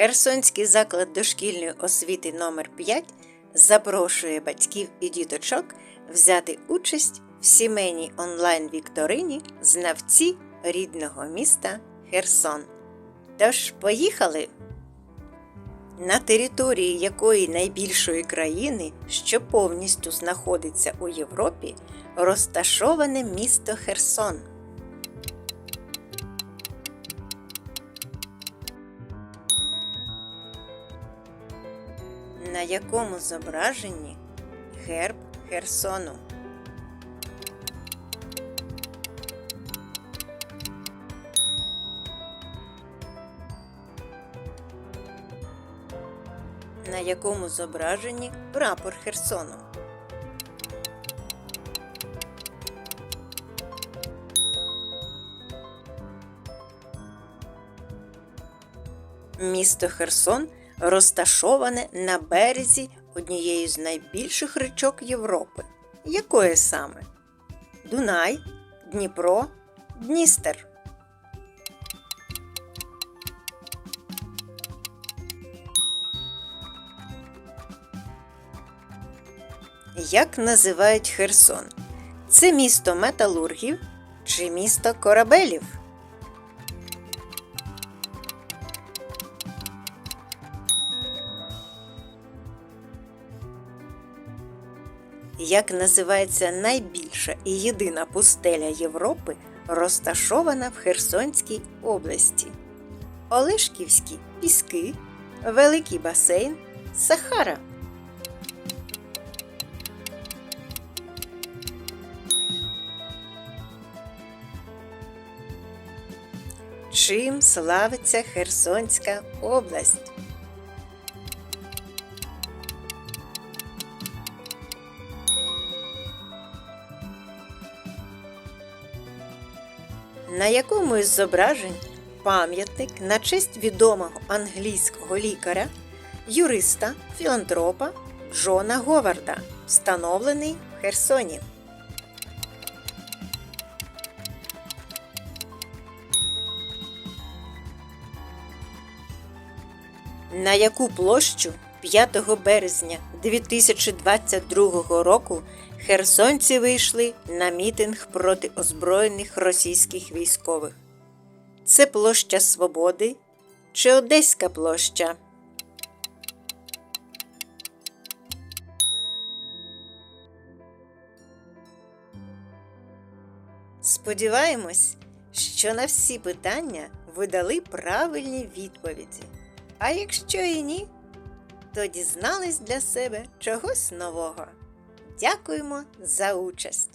Херсонський заклад дошкільної освіти номер 5 запрошує батьків і діточок взяти участь в сімейній онлайн-вікторині Знавці рідного міста Херсон. Тож, поїхали! На території якої найбільшої країни, що повністю знаходиться у Європі, розташоване місто Херсон. На якому зображенні герб Херсону. На якому зображенні прапор Херсону. Місто Херсон розташоване на березі однієї з найбільших річок Європи. Якої саме? Дунай, Дніпро, Дністер. Як називають Херсон? Це місто металургів чи місто корабелів? Як називається найбільша і єдина пустеля Європи, розташована в Херсонській області? Олешківські піски, Великий басейн, Сахара. Чим славиться Херсонська область? На якому із зображень пам'ятник на честь відомого англійського лікаря, юриста, філантропа Джона Говарда, встановлений в Херсоні. На яку площу 5 березня 2022 року херсонці вийшли на мітинг проти озброєних російських військових? Це площа Свободи чи Одеська площа? Сподіваємось, що на всі питання ви дали правильні відповіді. А якщо і ні, то дізнались для себе чогось нового. Дякуємо за участь!